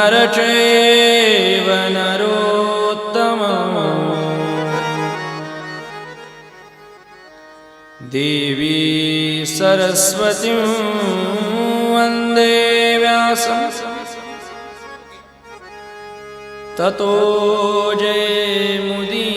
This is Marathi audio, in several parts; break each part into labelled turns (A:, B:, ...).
A: नरचैव नरोत्तमम् देवी सरस्वतीं वन्दे व्यासम् ततो जयमुदीरये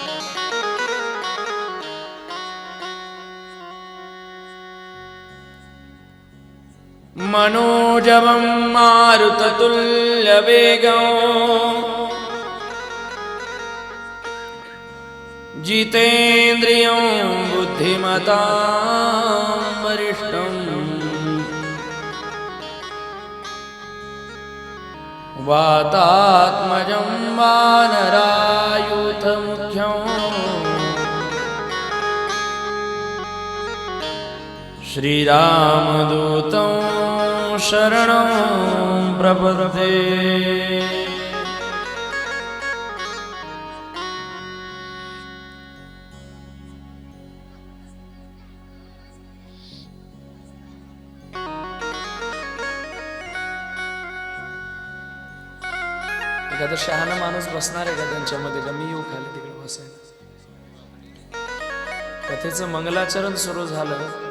A: मनोजवं मारुततुल्यवेगम् जितेन्द्रियं बुद्धिमतां वरिष्ठम् वातात्मजं वानरायुधमुख्यम् श्रीरामदूतं शरणं प्रपदे एखादा शहाणा माणूस बसणार आहे का त्यांच्यामध्ये? का मी येऊ खाली तिकडे बसायला? कथेचं मंगलाचरण सुरू झालं.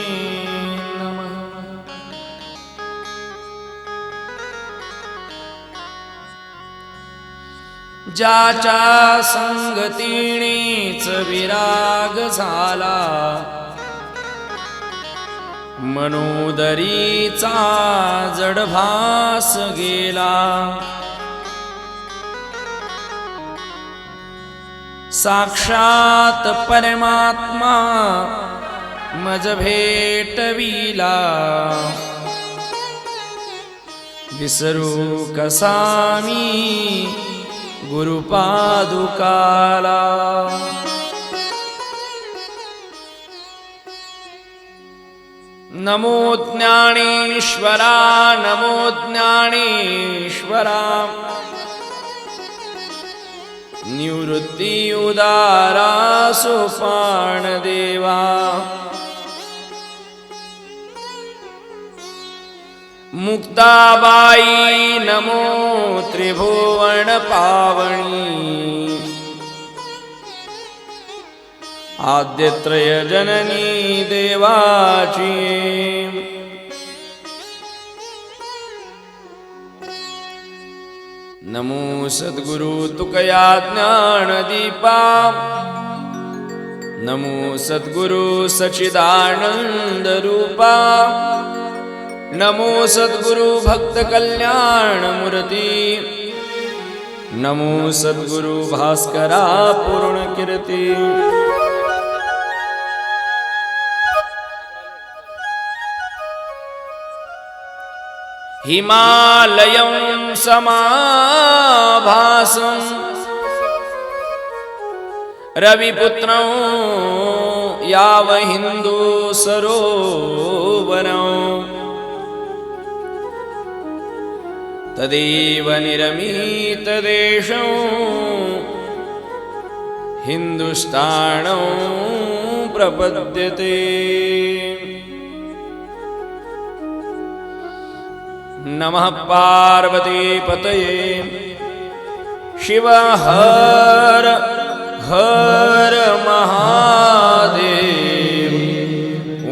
A: ज्याच्या संगतीनेच विराग झाला. मनोदरीचा जडभास गेला. साक्षात परमात्मा मज भेटविला. विसरू कसामी गुरुपादुकाला। नमो नमोज्ञानीश्वरा नमोज्ञानीश्वरा निवृत्ति उदारा सुपाणदेवा। मुक्ताबाई नमो त्रिभुवन पावणी आद्यत्रय जननी देवाची। नमो सद्गुरु तुकया ज्ञानदीपा। नमो सद्गुरु सचिदानंद रूपा नमो सद्गुरु सद्गुरुभक्तकल्याणमृति नमो सद्गुरु भास्करा सद्गुरुभास्करापूर्णकीर्ति हिमालयं समाभासु रविपुत्रो यावहिन्दुसरोवरौ तदेव निरमीतदेशं हिन्दुस्ताणं प्रपद्यते। नमः पार्वतीपतये शिव हर हर महादेव।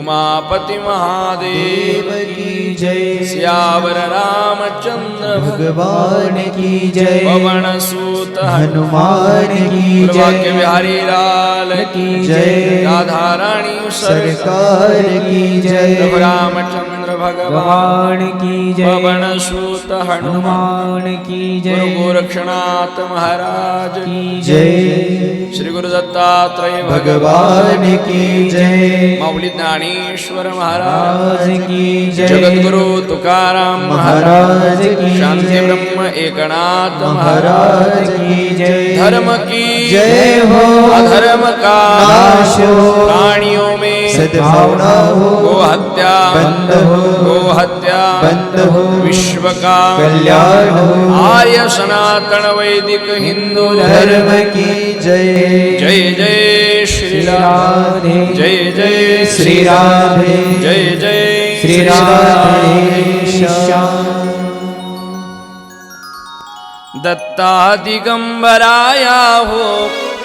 A: उमापति महादेव
B: देव की जय।
A: सियावर रामचंद्र
B: भगवान की जय।
A: पवन सूत
B: हनुमान की जय।
A: बिहारी लाल
B: की जय।
A: राधा रानी सरकार
B: सरकार की जय।
A: रामचंद्र भगवान
B: की जय।
A: पवन सूत हनुमान
B: की जय।
A: गोरक्षनाथ महाराज
B: की जय।
A: श्री गुरु दत्तात्रय
B: भगवान की जय।
A: माऊली ज्ञानेश्वर महाराज
B: राज की जय।
A: जगद्गुरु तुकाराम
B: महाराज की
A: शांति ब्रह्म एकनाथ
B: महाराज की जय।
A: धर्म की
B: जय हो।
A: अधर्म का
B: नाश हो।
A: प्राणियों में
B: सद्भावना हो।
A: गो हत्या
B: बंद हो।
A: गो हत्या
B: बंद हो
A: विश्व का
B: कल्याण। हो
A: आर्य सनातन वैदिक हिंदू धर्म
B: की जय।
A: जय जय श्री
B: राधे
A: जय जय
B: श्री राधे
A: जय जय
B: श्री राधे श्याम
A: दत्ता दिगंबराया हो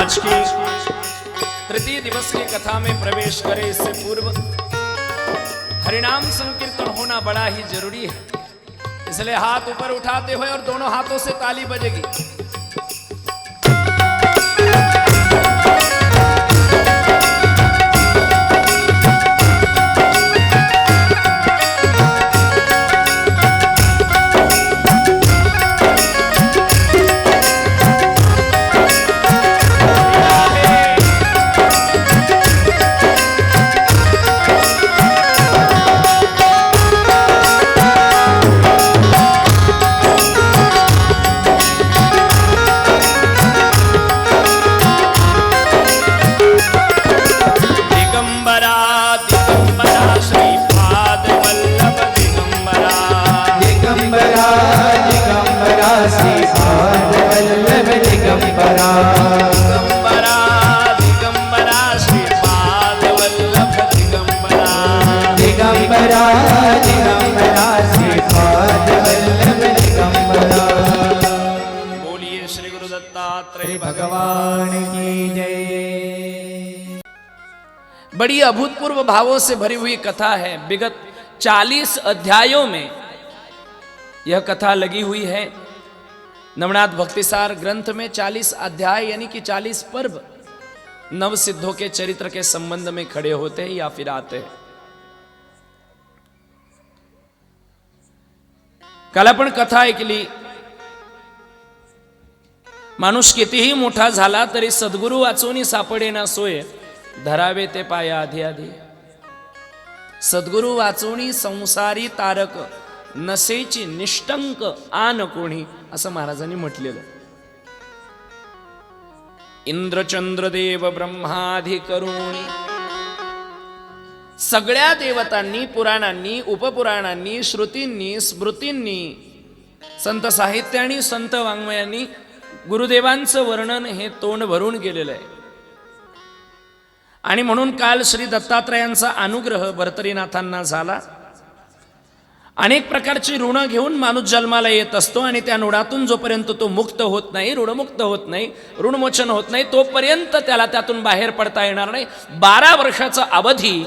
A: आज की तृतीय दिवस की कथा में प्रवेश करें इससे पूर्व हरिनाम संकीर्तन होना बड़ा ही ज़रूरी है। इसलिए हाथ ऊपर उठाते हुए और दोनों हाथों से ताली बजेगी। बड़ी अभूतपूर्व भावों से भरी हुई कथा है। विगत चालीस अध्यायों में यह कथा लगी हुई है। नवनाथ भक्तिसार ग्रंथ में चालीस अध्याय यानी कि चालीस पर्व नव सिद्धों के चरित्र के संबंध में खड़े होते हैं या फिर आते हैं। काल आपण कथा ऐकली माणूस कितीही मोठा झाला तरी सद्गुरू वाचून सापडे ना सोय। धरावे ते पाया आधी आधी. सद्गुरू वाचवणी संसारी तारक नसेची निष्टंक आन कोणी असं महाराजांनी म्हटलेलं. इंद्रचंद्रदेव ब्रह्माधी करुणी. सगळ्या देवतांनी पुराणांनी उपपुराणांनी श्रुतींनी स्मृतींनी संत साहित्य आणि संत वाङ्मयांनी गुरुदेवांचं वर्णन हे तोंड भरून गेलेलं आहे. आणि म्हणून काल श्री दत्तात्रयांचा अनुग्रह भरतरीनाथांना झाला. अनेक प्रकारची ऋणं घेऊन माणूस जन्माला येत असतो आणि त्या ऋणातून जोपर्यंत तो मुक्त होत नाही ऋणमुक्त होत नाही ऋणमोचन होत नाही तोपर्यंत त्याला त्यातून बाहेर पडता येणार नाही. बारा वर्षाचा अवधी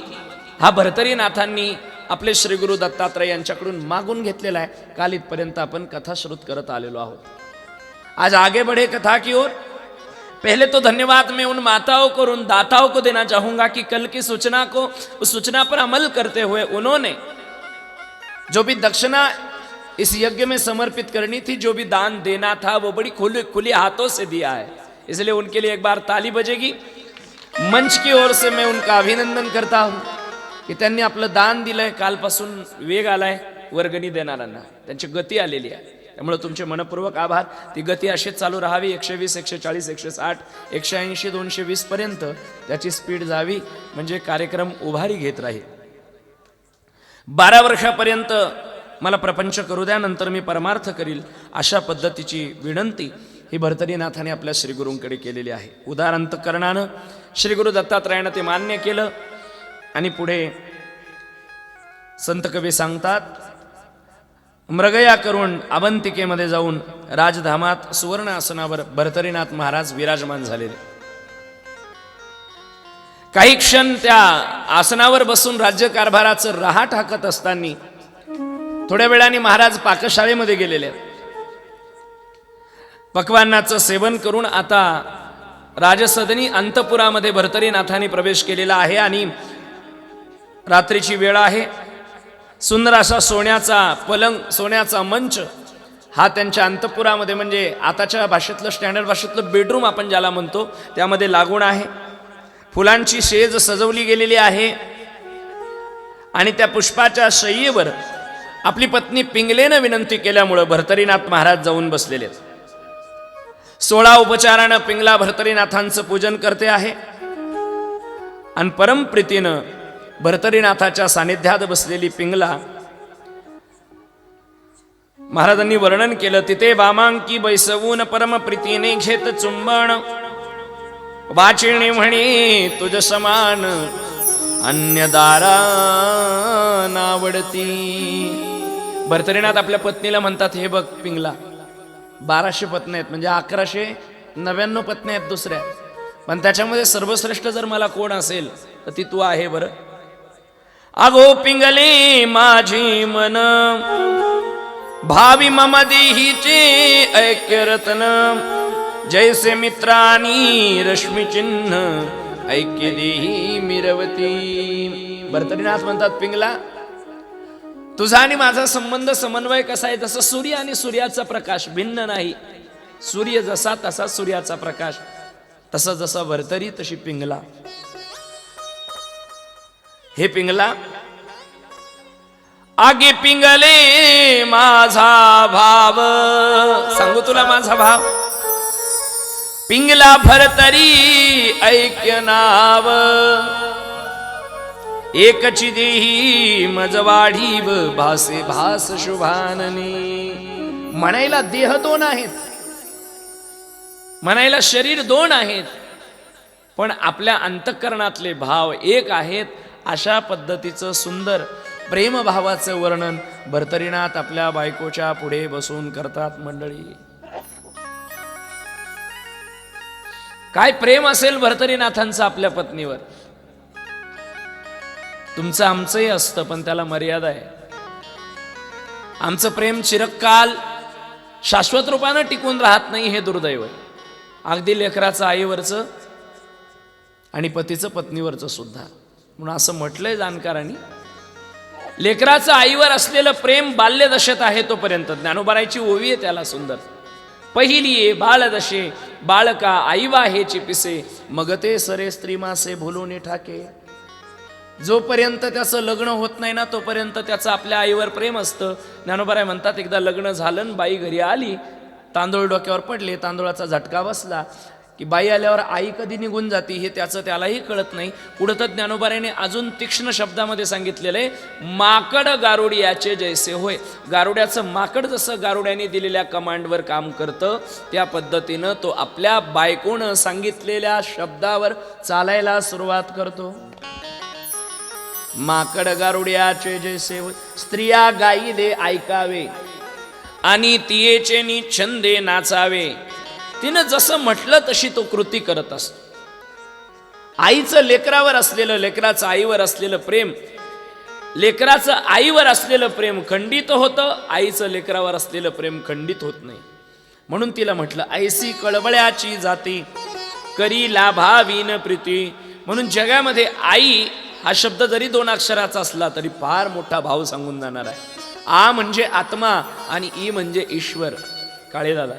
A: हा भरतरीनाथांनी आपले श्री गुरु दत्तात्रय यांच्याकडून मागून घेतलेला आहे. काल इथपर्यंत आपण कथा श्रुत करत आलेलो आहोत. आज आगे बढ़े कथा की ओर पहले तो धन्यवाद मैं उन माताओं को और उन दाताओं को देना चाहूँगा कि कल की सूचना को, उस सूचना पर अमल करते हुए उन्होंने जो भी दक्षिणा इस यज्ञ में समर्पित करनी थी, जो भी दान देना था, वो बड़ी खुले खुले हाथों से दिया है। इसलिए उनके लिए एक बार ताली बजेगी। मंच की ओर से मैं उनका अभिनंदन करता हूँ की त्यांनी आपलं दान दिलंय, कालपासून वेग आलाय, वर्गणी देणाऱ्यांना, त्यांची गती आलेली आहे. त्यामुळे तुमचे मनपूर्वक आभार. ती गती अशीच चालू राहावी एकशे वीस एकशे चाळीस एकशे साठ एकशे ऐंशी दोनशे वीसपर्यंत त्याची स्पीड जावी. म्हणजे कार्यक्रम उभारी घेत राहील. बारा वर्षापर्यंत मला प्रपंच करू द्या नंतर मी परमार्थ करील अशा पद्धतीची विनंती ही भरतरीनाथाने आपल्या श्रीगुरूंकडे केलेली आहे. उदार अंतकरणानं श्रीगुरु दत्तात्रयानं ते मान्य केलं आणि पुढे संत कवी सांगतात मृगया करून अवंतिकेमध्ये जाऊन राजधामात सुवर्ण आसनावर भरतरीनाथ महाराज विराजमान झालेले काही क्षण त्या आसनावर बसून राज्यकारभाराचं रहाट हाकत असताना थोड्या वेळाने महाराज पाकशाळेमध्ये गेलेले आहेत. सेवन करून आता राजसदनी अंतपुरामध्ये भरतरीनाथाने प्रवेश केलेला आहे आणि रात्रीची वेळ आहे सुंदर असा सोन्याचा पलंग सोन्याचा मंच हा त्यांच्या अंतपुरामध्ये म्हणजे आताच्या भाषेतलं स्टँडर्ड भाषेतलं बेडरूम आपण ज्याला म्हणतो त्यामध्ये लागून आहे. फुलांची शेज सजवली गेलेली आहे. आणि त्या पुष्पाच्या शय्येवर आपली पत्नी पिंगलेनं विनंती केल्यामुळं भरतरीनाथ महाराज जाऊन बसलेले आहेत. सोळा उपचारानं पिंगला भरतरीनाथांचं पूजन करते आहे. आणि परमप्रीतीनं भरतरीनाथाच्या सानिध्यात बसलेली पिंगला महाराजांनी वर्णन केलं तिथे वामांकी बैसवून परमप्रीतीने घेत चुंबन वाचिणी म्हणे तुझ समान अन्य दारा नावडती. भरतरीनाथ आपल्या पत्नीला म्हणतात हे बघ पिंगला बाराशे पत्नी आहेत म्हणजे अकराशे नव्याण्णव पत्नी आहेत दुसऱ्या. पण त्याच्यामध्ये सर्वश्रेष्ठ जर मला कोण असेल तर ती तू आहे बरं. अगो पिंगले माझी मन भावी मम देहीचे ऐक्य रत्न जैसे मित्रानी रश्मी चिन्ह ऐक्य देही मिरवती. भरतरीनाथ म्हणतात पिंगला तुझा आणि माझा संबंध समन्वय कसा आहे? जसं सूर्य आणि सूर्याचा प्रकाश भिन्न नाही सूर्य जसा तसा सूर्याचा प्रकाश तसा जसा भरतरी तशी पिंगला. हे पिंगला. आगे पिंगले माझा भाव. सांगू तुला माझा भाव? पिंगला भरतरी ऐक्य नाव. एकची देही मज वाढीव भासे भास शुभाननी. म्हणायला देह दोन आहेत. म्हणायला शरीर दोन आहेत. पण आपल्या अंतःकरणातले भाव एक आहेत. अशा पद्धतीचं सुंदर प्रेमभावाचं वर्णन भरतरीनाथ आपल्या बायकोच्या पुढे बसून करतात मंडळी. काय प्रेम असेल भरतरीनाथांचं आपल्या पत्नीवर? तुमचं आमचंही असतं पण त्याला मर्यादा आहे. आमचं प्रेम चिरकाल शाश्वत रूपानं टिकून राहत नाही हे दुर्दैव आहे. अगदी लेकराचं आईवरचं आणि पतीचं पत्नीवरचं सुद्धा. म्हणून असं म्हटलंय जाणकारांनी. लेकराचं आईवर असलेलं प्रेम बाल्यदशेत आहे तोपर्यंत. ज्ञानोबारायची ओवी आहे त्याला सुंदर. पहिली ये बाळदशे बाळका आईवा हे चिपिसे मगते सरे स्त्रीमासे भुलून ठाके. जोपर्यंत त्याचं लग्न होत नाही ना तोपर्यंत त्याचं आपल्या आईवर प्रेम असतं. ज्ञानोबाराय म्हणतात एकदा लग्न झालं बाई घरी आली तांदूळ डोक्यावर पडले तांदूळाचा झटका बसला. की बाई आल्यावर आई कधी निघून जाती हे त्याचं त्यालाही कळत नाही. पुढं तर ज्ञानोबाऱ्याने अजून तीक्ष्ण शब्दामध्ये सांगितलेलं आहे माकड गारुडियाचे जैसे होय. गारुड्याचं माकड जसं गारुड्याने दिलेल्या कमांडवर काम करतं त्या पद्धतीनं तो आपल्या बायकोनं सांगितलेल्या शब्दावर चालायला सुरुवात करतो. माकड गारुड्याचे जैसे होय. स्त्रिया गाईले ऐकावे आणि तियेचे नि छंदे नाचावे. तिनं जसं म्हटलं तशी तो कृती करत असतो. आईचं लेकरावर असलेलं लेकराचं आईवर असलेलं प्रेम लेकराचं आईवर असलेलं प्रेम खंडित होतं आईचं लेकरावर असलेलं प्रेम खंडित होत नाही. म्हणून तिला म्हटलं ऐसी कळबळ्याची जाती करी लाभावीन प्रीती. म्हणून जगामध्ये आई हा शब्द जरी दोन अक्षराचा असला तरी फार मोठा भाव सांगून जाणार आहे. आ म्हणजे आत्मा आणि ई म्हणजे ईश्वर. काळेदादा